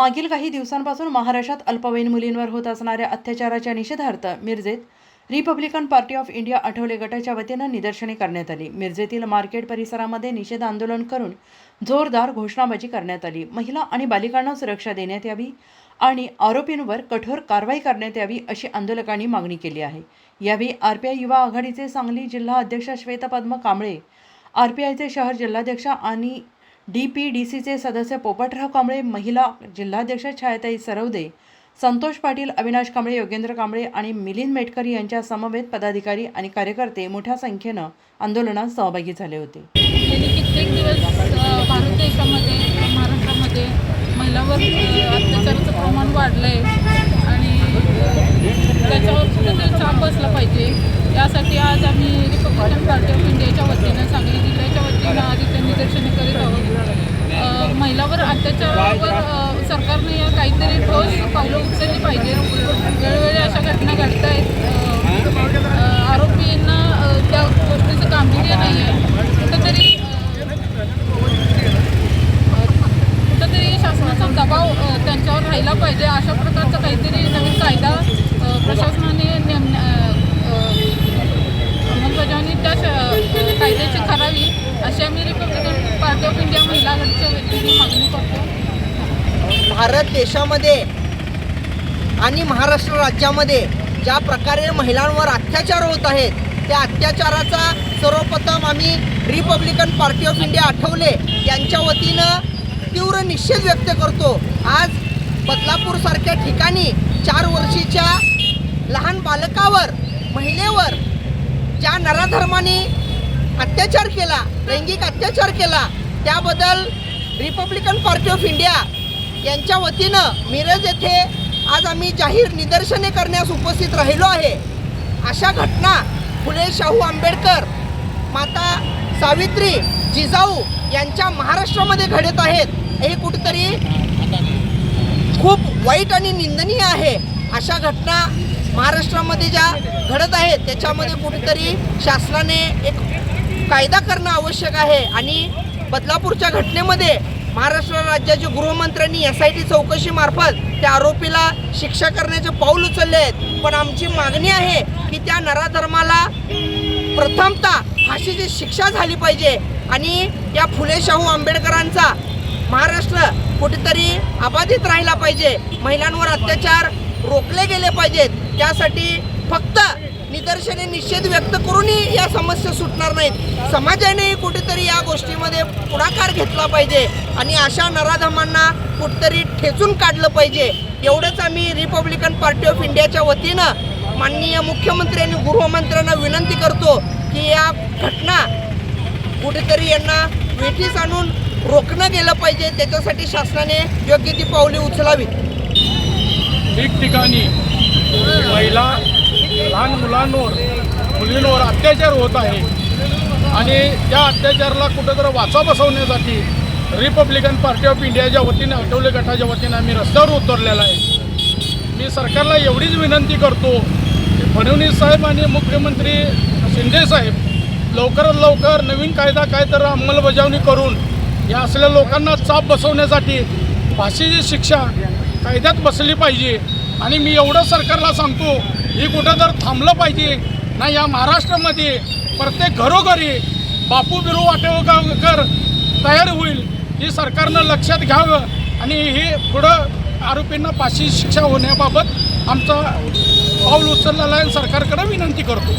मागील काही दिवसांपासून महाराष्ट्रात अल्पवयीन मुलींवर होत असणाऱ्या अत्याचाराच्या निषेधार्थ मिरजेत Republican Party of India Athawale गटाच्या वतीनं निदर्शने करण्यात आली. मिरजेतील मार्केट परिसरामध्ये निषेध आंदोलन करून जोरदार घोषणाबाजी करण्यात आली. महिला आणि बालिकांना सुरक्षा देण्यात यावी आणि आरोपींवर कठोर कारवाई करण्यात यावी अशी आंदोलकांनी मागणी केली आहे. यावेळी आरपीआय युवा आघाडीचे सांगली जिल्हा अध्यक्ष श्वेतपद्म कांबळे आरपीआयचे शहर जिल्हाध्यक्ष आणि डी पी डी सीचे सदस्य पोपटराव कांबळे महिला जिल्हाध्यक्ष छायाताई सरवदे संतोष पाटील अविनाश कांबळे योगेंद्र कांबळे आणि मिलिंद मेटकर यांच्या समवेत पदाधिकारी आणि कार्यकर्ते मोठ्या संख्येनं आंदोलनात सहभागी झाले होते. गेली कित्येक दिवस भारत देशामध्ये महाराष्ट्रामध्ये महिलावर अत्याचाराचं प्रमाण वाढलं आहे आणि त्याच्यावर कुठेतरी चाप बसला पाहिजे. यासाठी आज आम्ही रिपब्लिकन पार्टी ऑफ इंडियाच्या वतीनं सांगली जिल्ह्याच्या वतीनं आधी त्यांनी निदर्शने करीत आहोत. महिलावर अत्याचारावर सरकारने या काहीतरी ठोस पावलं उचलली पाहिजे वेळोवेळी अशा घटना घडत आहेत आरोपींना त्या गोष्टीचं गांभीर्य नाही आहे कुठंतरी कुठंतरी शासनाचा दबाव त्यांच्यावर राहिला पाहिजे. अशा प्रकारचा काहीतरी नवीन कायदा प्रशासनाने नेम अ, अ, अंमलबजावणी त्या श- अ, कायद्याची करावी अशी आम्ही रिपब्लिकन पार्टी ऑफ इंडिया महिला आघाडीच्या वतीने मागणी करतो भारत देशामध्ये आणि महाराष्ट्र राज्यामध्ये ज्या प्रकारे महिलांवर अत्याचार होत आहेत त्या अत्याचाराचा सर्वप्रथम आम्ही Republican Party of India Athawale. यांच्या वतीनं तीव्र निषेध व्यक्त करतो. आज बदलापूरसारख्या ठिकाणी चार वर्षीच्या लहान बालकावर महिलेवर ज्या नराधर्माने अत्याचार केला लैंगिक अत्याचार केला त्याबद्दल रिपब्लिकन पार्टी ऑफ इंडिया यांच्या वतीनं मिरज येथे आज आम्ही जाहीर निदर्शने करण्यास उपस्थित राहिलो आहे. अशा घटना फुले शाहू आंबेडकर माता सावित्री जिजाऊ यांच्या महाराष्ट्रामध्ये घडत आहेत. हे कुठेतरी खूप वाईट आणि निंदनीय आहे. अशा घटना महाराष्ट्रामध्ये ज्या घडत आहेत त्याच्यामध्ये कुठेतरी शासनाने एक कायदा करणं आवश्यक आहे आणि बदलापूरच्या घटनेमध्ये महाराष्ट्र राज्याचे गृहमंत्र्यांनी एस आय टी चौकशीमार्फत त्या आरोपीला शिक्षा करण्याचे पाऊल उचलले आहेत. पण आमची मागणी आहे की त्या नराधर्माला प्रथमतः फाशीची शिक्षा झाली पाहिजे आणि या फुले शाहू आंबेडकरांचा महाराष्ट्र कुठेतरी अबाधित राहिला पाहिजे. महिलांवर अत्याचार रोखले गेले पाहिजेत. त्यासाठी फक्त निदर्शने निषेध व्यक्त करूनही या समस्या सुटणार नाहीत. समाजाने कुठेतरी या गोष्टीमध्ये पुढाकार घेतला पाहिजे आणि अशा नराधमांना कुठेतरी ठेचून काढलं पाहिजे. एवढंच आम्ही रिपब्लिकन पार्टी ऑफ इंडियाच्या वतीनं माननीय मुख्यमंत्री आणि गृहमंत्र्यांना विनंती करतो की या घटना कुठेतरी यांना वेठीस आणून रोखणं गेलं पाहिजे. त्याच्यासाठी शासनाने योग्य ती पावले उचलावीत. ठिकठिकाणी महिला लहान मुलांवर मुलींवर अत्याचार होत आहे. आणि त्या अत्याचाराला कुठंतरी वाचा बसवण्यासाठी रिपब्लिकन पार्टी ऑफ इंडियाच्या वतीने आठवले गटाच्या वतीने आम्ही रस्त्यावर उतरलेला आहे. मी सरकारला एवढीच विनंती करतो की फडणवीस साहेब आणि मुख्यमंत्री शिंदे साहेब लवकरात लवकर नवीन कायदा काय तर अंमलबजावणी करून या असलेल्या लोकांना चाप बसवण्यासाठी फाशीची शिक्षा कायद्यात बसली पाहिजे. आणि मी एवढं सरकारला सांगतो ही कुठं तर थांबलं पाहिजे. ना या महाराष्ट्रामध्ये प्रत्येक घरोघरी बापू बिरू वाटेकर तयार होईल ही सरकारनं लक्षात घ्यावं आणि हे पुढं आरोपींना फाशी शिक्षा होण्याबाबत आमचा पाऊल उचललेला आहे सरकारकडे विनंती करतो.